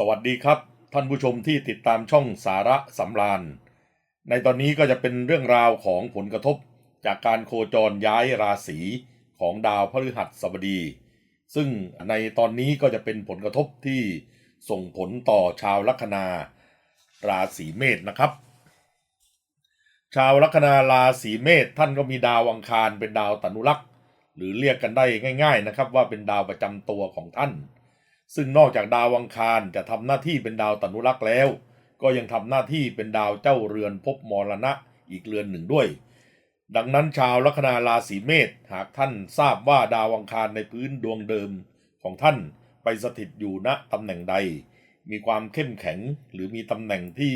สวัสดีครับ ท่านผู้ชมที่ติดตามช่องสาระสำราญ ในตอนนี้ก็จะเป็นเรื่องราวของผลกระทบจากการโคจรย้ายราศีของดาวพฤหัสบดี ซึ่งในตอนนี้ก็จะเป็นผลกระทบที่ส่งผลต่อชาวลัคนาราศีเมษนะครับ ชาวลัคนาราศีเมษท่านก็มีดาวอังคารเป็นดาวตนุรักษ์หรือเรียกกันได้ง่าย ๆนะครับ ว่าเป็นดาวประจำตัวของท่าน ซึ่งนอกจากดาวอังคารจะทำหน้าที่เป็นดาวตนุรักษ์แล้ว ก็ยังทำหน้าที่เป็นดาวเจ้าเรือนภพมรณะอีกเรือนหนึ่งด้วย ดังนั้นชาวลัคนาราศีเมษหากท่านทราบว่าดาวอังคารในพื้นดวงเดิมของท่านไปสถิตอยู่ณตำแหน่งใด มีความเข้มแข็งหรือมีตำแหน่งที่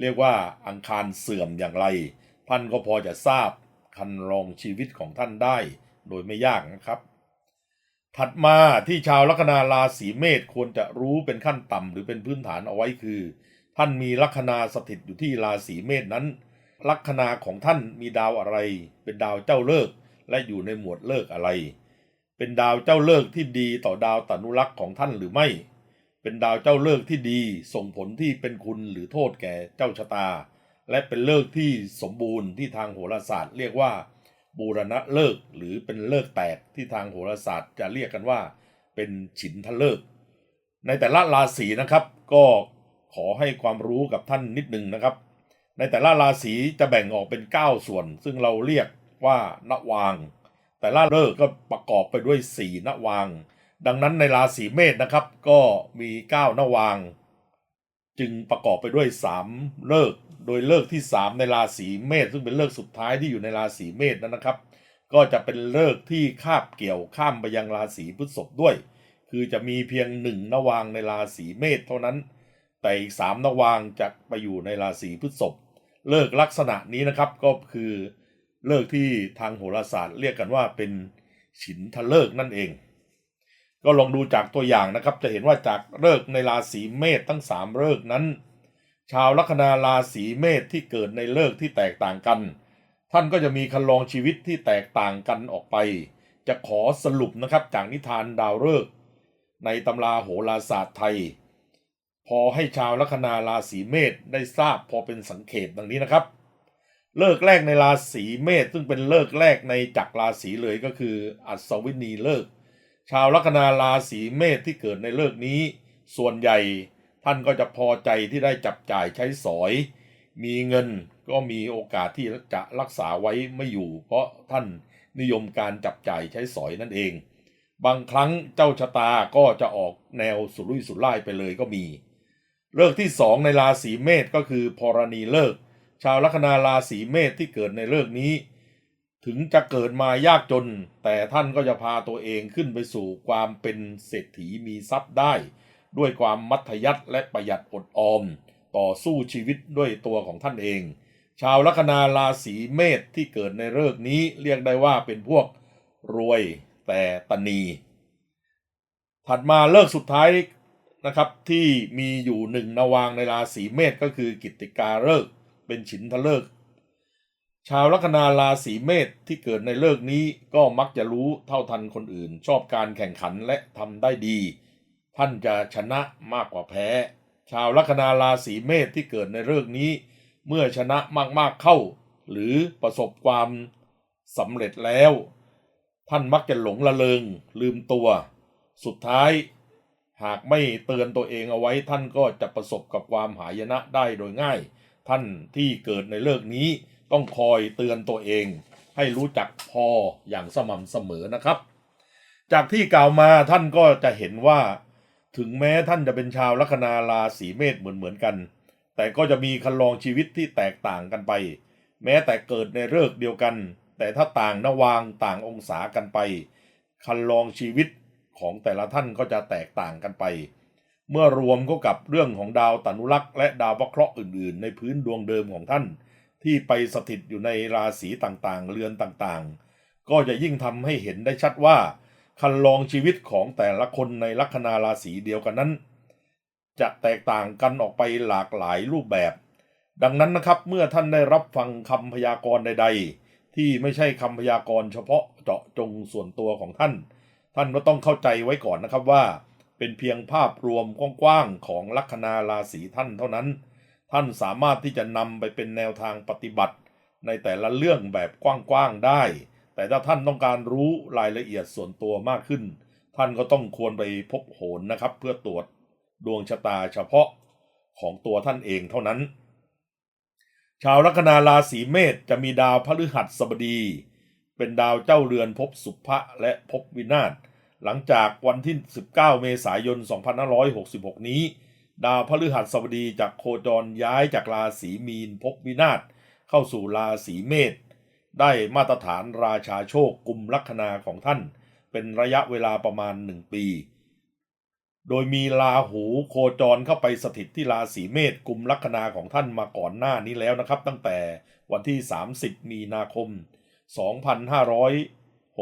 เรียกว่าอังคารเสื่อมอย่างไร ท่านก็พอจะทราบคันรองชีวิตของท่านได้ โดยไม่ยากนะครับ ถัดมาที่ชาวลัคนาราศีเมษควรจะรู้เป็นขั้นต่ำหรือเป็นพื้นฐานเอาไว้คือ ท่านมีลัคนาสถิตอยู่ที่ราศีเมษนั้น ลัคนาของท่านมีดาวอะไร เป็นดาวเจ้าเลิกและอยู่ในหมวดเลิกอะไร เป็นดาวเจ้าเลิกที่ดีต่อดาวตนุรักษ์ของท่านหรือไม่ เป็นดาวเจ้าเลิกที่ดีส่งผลที่เป็นคุณหรือโทษแก่เจ้าชะตา และเป็นเลิกที่สมบูรณ์ที่ทางโหราศาสตร์เรียกว่า บูรณะเลิกหรือเป็นเลิกแตกที่ทางโหราศาสตร์จะเรียกกันว่า เป็นฉินทะเลิก ในแต่ละราศีนะครับ ก็ขอให้ความรู้กับท่านนิดนึงนะครับ ในแต่ละราศีจะแบ่งออกเป็น 9 ส่วน ซึ่งเราเรียกว่านวาง แต่ละเลิกก็ประกอบไปด้วย 4นวาง ดังนั้นในราศีเมษนะครับ ก็มี 9นวาง จึงประกอบไปด้วย 3 เลิก โดยเลิกที่ 3 ในราศีเมษซึ่งเป็นเลิกสุดท้ายที่อยู่ในราศีเมษนั้นนะครับ ก็จะเป็นเลิกที่คาบเกี่ยวข้ามไปยังราศีพฤษภด้วย คือจะมีเพียงหนึ่งนวางในราศีเมษเท่านั้น แต่อีกสามนวางจะไปอยู่ในราศีพฤษภเลิกลักษณะนี้นะครับก็คือเลิกที่ทางโหราศาสตร์เรียกกันว่าเป็นฉินทะเลิกนั่นเอง ก็ลองดูจากตัวอย่างนะครับ จะเห็นว่าจากเลิกในราศีเมษทั้งสามเลิกนั้น ชาวลัคนาราศีเมษที่เกิดในเลิกที่แตกต่างกัน ท่านก็จะมีคันลองชีวิตที่แตกต่างกันออกไป จะขอสรุปนะครับจากนิทานดาวฤกษ์ในตำราโหราศาสตร์ไทย พอให้ชาวลัคนาราศีเมษได้ทราบพอเป็นสังเขปดังนี้นะครับ เลิกแรกในราศีเมษซึ่งเป็นเลิกแรกในจักรราศีเลยก็คือ อัศวินีเลิก ชาวลัคนาราศีเมษที่เกิดในเลิกนี้ ส่วนใหญ่ ท่านก็จะพอใจที่ได้จับจ่ายใช้สอย มีเงินก็มีโอกาสที่จะรักษาไว้ไม่อยู่ เพราะท่านนิยมการจับจ่ายใช้สอยนั่นเอง บางครั้งเจ้าชะตาก็จะออกแนวสุรุ่ยสุร่ายไปเลยก็มี เลิกที่สองในราศีเมษก็คือพรณีเลิก ชาวลัคนาราศีเมษที่เกิดในเลิกนี้ ถึงจะเกิดมายากจน แต่ท่านก็จะพาตัวเองขึ้นไปสู่ความเป็นเศรษฐีมีทรัพย์ได้ ด้วยความมัธยัติและประหยัดอดออม ต่อสู้ชีวิตด้วยตัวของท่านเอง ชาวลัคนาราศีเมษที่เกิดในเลิกนี้เรียกได้ว่าเป็นพวกรวยแต่ตนีถัดมาเลิกสุดท้ายนะครับที่มีอยู่หนึ่งนวางในราศีเมษก็คือกิติกาเลิกเป็นฉินทะเลิกชาวลัคนาราศีเมษที่เกิดในเลิกนี้ก็มักจะรู้เท่าทันคนอื่น ชอบการแข่งขันและทำได้ดี ท่านจะชนะมากกว่าแพ้ ชาวลัคนาราศีเมษที่เกิดในเลิกนี้ เมื่อชนะมากๆเข้า หรือประสบความสำเร็จแล้ว ท่านมักจะหลงละเลงลืมตัว สุดท้าย หากไม่เตือนตัวเองเอาไว้ท่านก็จะประสบกับความหายนะได้โดยง่าย ท่านที่เกิดในเลิกนี้ต้องคอยเตือนตัวเอง ให้รู้จักพออย่างสม่ำเสมอนะครับ จากที่กล่าวมาท่านก็จะเห็นว่า ถึงแม้ท่านจะเป็นชาวลัคนาราศีเมษเหมือนเหมือนๆกัน แต่ก็จะมีคันลองชีวิตที่แตกต่างกันไป แม้แต่เกิดในเลิกเดียวกัน แต่ถ้าต่างนวางต่างองศากันไป คันลองชีวิตของแต่ละท่านก็จะแตกต่างกันไป เมื่อรวมก็กับเรื่องของดาวตนุรักษ์และดาววเคราะห์อื่น ๆ ในพื้นดวงเดิมของท่าน ที่ไปสถิตอยู่ในราศีต่างๆ เรือนต่างๆ ก็จะยิ่งทำให้เห็นได้ชัดว่า คันลองชีวิตของแต่ละคนในลัคนาราศีเดียวกันนั้น จะแตกต่างกันออกไปหลากหลายรูปแบบ ดังนั้นนะครับเมื่อท่านได้รับฟังคำพยากรณ์ใด ๆ ที่ไม่ใช่คำพยากรณ์เฉพาะเจาะจงส่วนตัวของท่าน ท่านก็ต้องเข้าใจไว้ก่อนนะครับว่า เป็นเพียงภาพรวมกว้างๆของลัคนาราศีท่านเท่านั้น ท่านสามารถที่จะนำไปเป็นแนวทางปฏิบัติ ในแต่ละเรื่องแบบกว้างๆได้ แต่ถ้าท่านต้องการรู้รายละเอียดส่วนตัวมากขึ้น ท่านก็ต้องควรไปพบโหนนะครับ เพื่อตรวจดวงชะตาเฉพาะของตัวท่านเองเท่านั้น ชาวลัคนาราศีเมษจะมีดาวพฤหัสบดี เป็นดาวเจ้าเรือนภพสุภะและภพวินาศหลังจากวันที่ 19 เมษายน 2566 นี้ ดาวพฤหัสบดีจากโคจรย้ายจากราศีมีนภพวินาศเข้าสู่ราศีเมษ ได้มาตรฐานราชาโชคกลุ่มลัคนาของท่าน เป็นระยะเวลาประมาณ1ปี โดยมีราหูโคจรเข้าไปสถิตที่ราศีเมษกลุ่มลัคนาของท่านมาก่อนหน้านี้แล้วนะครับ ตั้งแต่วันที่ 30 มีนาคม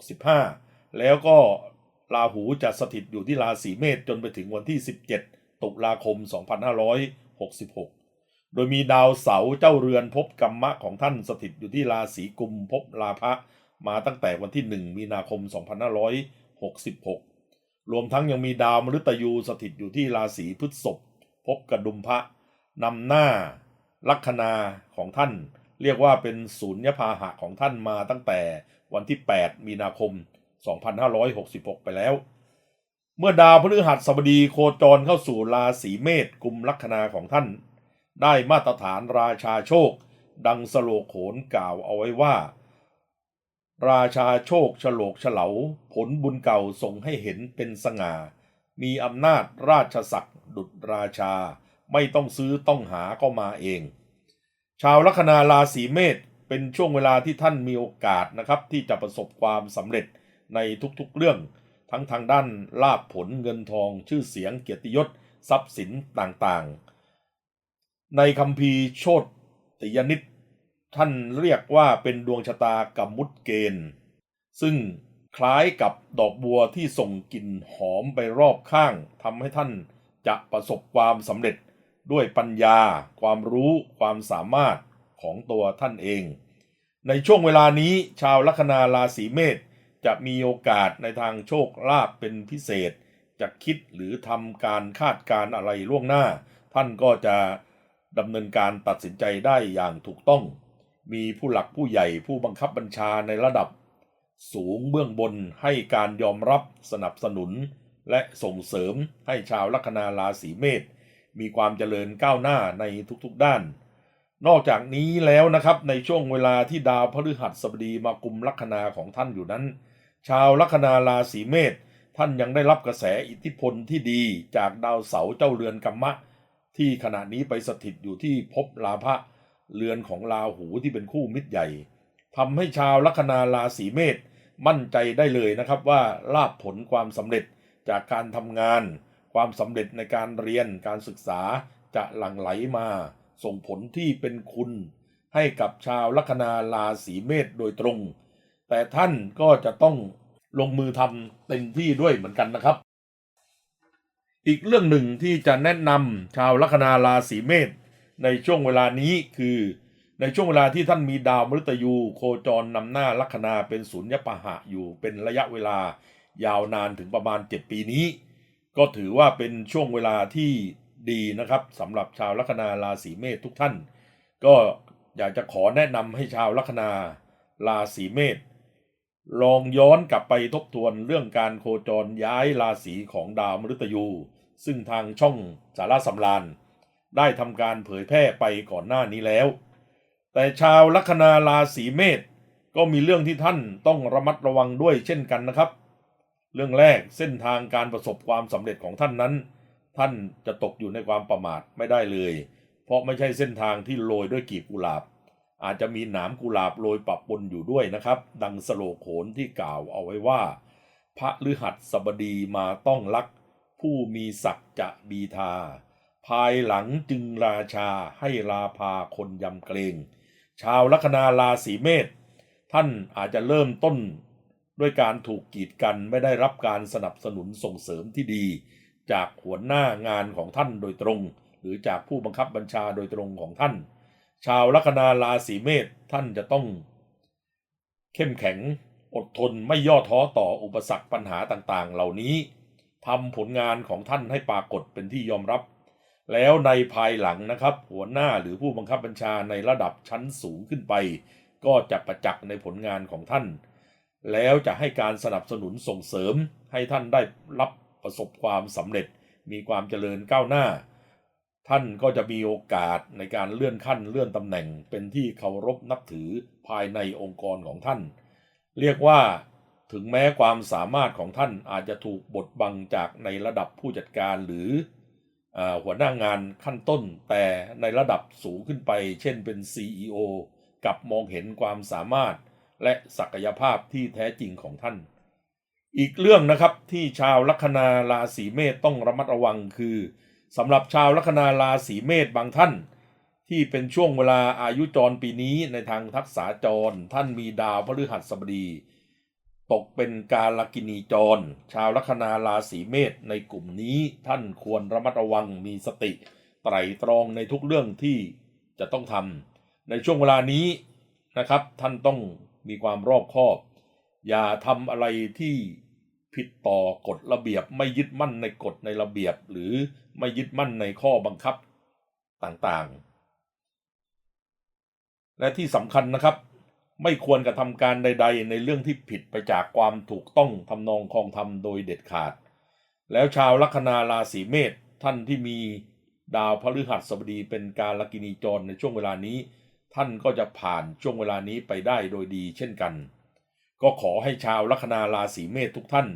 2565 แล้วก็ราหูจะสถิตอยู่ที่ราศีเมษจนไปถึงวันที่ 17 ตุลาคม 2566 โดยมีดาวเสาร์เจ้าเรือนภพกรรมะของท่านสถิตอยู่ที่ราศีกุมภพลาภะมาตั้งแต่วันที่ 1 มีนาคม 2566 รวมทั้งยังมีดาวมฤตยูสถิตอยู่ที่ราศีพฤษภภพกระดุมพระนำหน้าลัคนาของท่าน เรียกว่าเป็นศูนยพาหะของท่านมาตั้งแต่วันที่ 8 มีนาคม 2566 ไปแล้ว เมื่อดาวพฤหัสบดีโคจรเข้าสู่ราศีเมษกลุ่มลัคนาของท่าน ได้มาตรฐานราชาโชค ดังสโลโขนกล่าวเอาไว้ว่า ราชาโชคฉลกเฉลาผลบุญเก่าส่งให้เห็นเป็นสง่า มีอำนาจราชศักดิ์ดุจราชา ไม่ต้องซื้อต้องหาก็มาเอง ชาวลัคนาราศีเมษเป็นช่วงเวลาที่ท่านมีโอกาสนะครับ ที่จะประสบความสำเร็จในทุกๆเรื่อง ทั้งทางด้านลาภผลเงินทองชื่อเสียงเกียรติยศ ทรัพย์สินต่างๆ ในคำพีโชติยนิตท่านเรียกว่าเป็นดวงชะตากรรมุตเกณฑ์ ซึ่งคล้ายกับดอกบัวที่ส่งกลิ่นหอมไปรอบข้างทำให้ท่านจะประสบความสำเร็จด้วยปัญญา ความรู้ความสามารถของตัวท่านเอง ในช่วงเวลานี้ชาวลัคนาราศีเมษจะมีโอกาสในทางโชคลาภเป็นพิเศษ จะคิดหรือทำการคาดการอะไรล่วงหน้า ท่านก็จะ ดำเนินการตัดสินใจได้อย่างถูกต้อง มีผู้หลักผู้ใหญ่ผู้บังคับบัญชาในระดับ สูงเบื้องบนให้การยอมรับสนับสนุน และส่งเสริมให้ชาวลัคนาราศีเมษมีความเจริญก้าวหน้าในทุกๆด้าน นอกจากนี้แล้วนะครับในช่วงเวลาที่ดาวพฤหัสบดีมากุมลัคนาของท่านอยู่นั้น ชาวลัคนาราศีเมษท่านยังได้รับกระแสอิทธิพลที่ดีจากดาวเสาร์เจ้าเรือนกัมมะ ที่ขณะนี้ไปสถิตอยู่ที่ภพลาภะเรือนของราหูที่เป็นคู่มิตรใหญ่ทำให้ชาวลัคนาราศีเมษมั่นใจได้เลยนะครับว่าลาภผลความสำเร็จจากการทำงาน ความสำเร็จในการเรียนการศึกษาจะหลั่งไหลมา ส่งผลที่เป็นคุณ ให้กับชาวลัคนาราศีเมษโดยตรง แต่ท่านก็จะต้องลงมือทำเต็มที่ด้วยเหมือนกันนะครับ อีกเรื่องหนึ่งที่จะแนะนำชาวลัคนาราศีเมษในช่วงเวลานี้คือ ในช่วงเวลาที่ท่านมีดาวมฤตยู โคจรนำหน้าลัคนาเป็นศูนย์ปะหะอยู่เป็นระยะเวลายาวนานถึงประมาณ 7 ปีนี้ ก็ถือว่าเป็นช่วงเวลาที่ดีนะครับสำหรับชาวลัคนาราศีเมษทุกท่าน ก็อยากจะขอแนะนำให้ชาวลัคนาราศีเมษลองย้อนกลับไปทบทวนเรื่องการโคจรย้ายราศีของดาวมฤตยู ซึ่งทางช่องสาระสำราญได้ทำการเผยแพร่ไปก่อนหน้านี้แล้ว แต่ชาวลัคนาราศีเมษก็มีเรื่องที่ท่านต้องระมัดระวังด้วยเช่นกันนะครับ เรื่องแรกเส้นทางการประสบความสำเร็จของท่านนั้น ท่านจะตกอยู่ในความประมาทไม่ได้เลย เพราะไม่ใช่เส้นทางที่โรยด้วยกีบกุหลาบ อาจจะมีหนามกุหลาบโรยปะปนอยู่ด้วยนะครับ ดังสโลโขนที่กล่าวเอาไว้ว่า พระฤหัสบดีมาต้องรัก ผู้มีศักดิ์จะบีทา ภายหลังจึงราชาให้ลาพาคนยำเกรง ชาวลัคนาราศีเมษท่านอาจจะเริ่มต้นด้วยการถูกกีดกันไม่ได้รับการสนับสนุนส่งเสริมที่ดี จากหัวหน้างานของท่านโดยตรง หรือจากผู้บังคับบัญชาโดยตรงของท่าน ชาวลัคนาราศีเมษท่านจะต้อง เข้มแข็งอดทนไม่ย่อท้อต่ออุปสรรคปัญหาต่างๆ เหล่านี้ ทำผลงานของท่านให้ปรากฏเป็นที่ยอมรับ แล้วในภายหลังนะครับ หัวหน้าหรือผู้บังคับบัญชาในระดับชั้นสูงขึ้นไป ก็จะประจักษ์ในผลงานของท่าน แล้วจะให้การสนับสนุนส่งเสริมให้ท่านได้รับประสบความสำเร็จ มีความเจริญก้าวหน้า ท่านก็จะมีโอกาสในการเลื่อนขั้นเลื่อนตำแหน่งเป็นที่เคารพนับถือภายในองค์กรของท่าน เรียกว่า ถึงแม้ความสามารถของท่านอาจจะถูกบดบังจากในระดับผู้จัดการหรืออหัวหน้างานขั้นต้น แต่ในระดับสูงขึ้นไป เช่นเป็น CEO กับมองเห็นความสามารถและศักยภาพที่แท้จริงของท่าน อีกเรื่องนะครับที่ชาวลัคนาราศีเมษต้องระมัดระวังคือสำหรับชาวลัคนาราศีเมษบางท่าน ที่เป็นช่วงเวลาอายุจรปีนี้ในทางทักษาจร ท่านมีดาวพฤหัสบดี ตกเป็นการลกินีจร ชาวลัคนาราศีเมษในกลุ่มนี้ท่านควรระมัดระวังมีสติ ไตรตรองในทุกเรื่องที่จะต้องทำในช่วงเวลานี้นะครับ ท่านต้องมีความรอบคอบ อย่าทำอะไรที่ผิดต่อกฎระเบียบ ไม่ยึดมั่นในกฎในระเบียบ หรือไม่ยึดมั่นในข้อบังคับต่างๆ และที่สำคัญนะครับ ไม่ควรกระทำการใด ๆ ในเรื่องที่ผิดไปจากความถูกต้องทำนองคองธรรมโดยเด็ดขาด แล้วชาวลัคนาราศีเมษท่านที่มีดาวพฤหัสบดีเป็นการลกินีจรในช่วงเวลานี้ ท่านก็จะผ่านช่วงเวลานี้ไปได้โดยดีเช่นกัน ก็ขอให้ชาวลัคนาราศีเมษทุกท่าน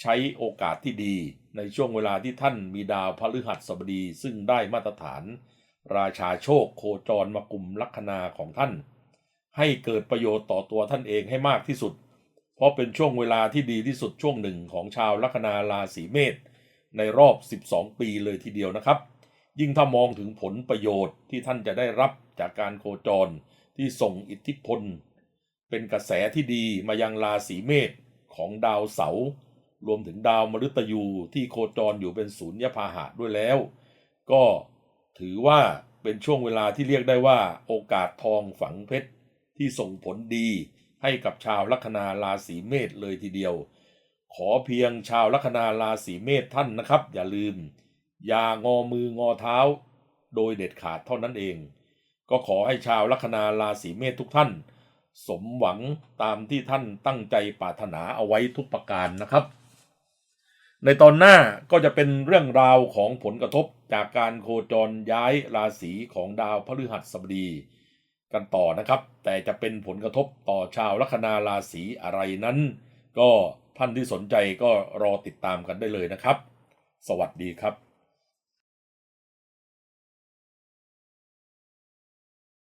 ใช้โอกาสที่ดีในช่วงเวลาที่ท่านมีดาวพฤหัสบดีซึ่งได้มาตรฐาน ราชาโชคโคจรมากลุ่มลัคนาของท่าน ให้เกิดประโยชน์ต่อตัวท่านเองให้มากที่สุด เพราะเป็นช่วงเวลาที่ดีที่สุดช่วงหนึ่งของชาวลัคนาราศีเมษในรอบ 12 ปีเลยทีเดียวนะครับ ยิ่งถ้ามองถึงผลประโยชน์ที่ท่านจะได้รับจากการโคจรที่ส่งอิทธิพล เป็นกระแสที่ดีมายังราศีเมษของดาวเสาร์รวมถึงดาวมฤตยูที่โคจรอยู่เป็นศูนย์ยพาหะด้วยแล้ว ก็ถือว่าเป็นช่วงเวลาที่เรียกได้ว่าโอกาสทองฝังเพชร ที่ส่งผลดีให้กับชาวลัคนาราศีเมษเลยทีเดียว ขอเพียงชาวลัคนาราศีเมษท่านนะครับ อย่าลืม อย่างอมืองอเท้า โดยเด็ดขาดเท่านั้นเอง ก็ขอให้ชาวลัคนาราศีเมษทุกท่าน สมหวังตามที่ท่านตั้งใจปรารถนาเอาไว้ทุกประการนะครับ ในตอนหน้าก็จะเป็นเรื่องราวของผลกระทบจากการโคจรย้ายราศีของดาวพฤหัสบดี กันต่อนะครับ แต่จะเป็นผลกระทบต่อชาวลัคนาราศีอะไรนั้น ก็ท่านที่สนใจก็รอติดตามกันได้เลยนะครับ สวัสดีครับ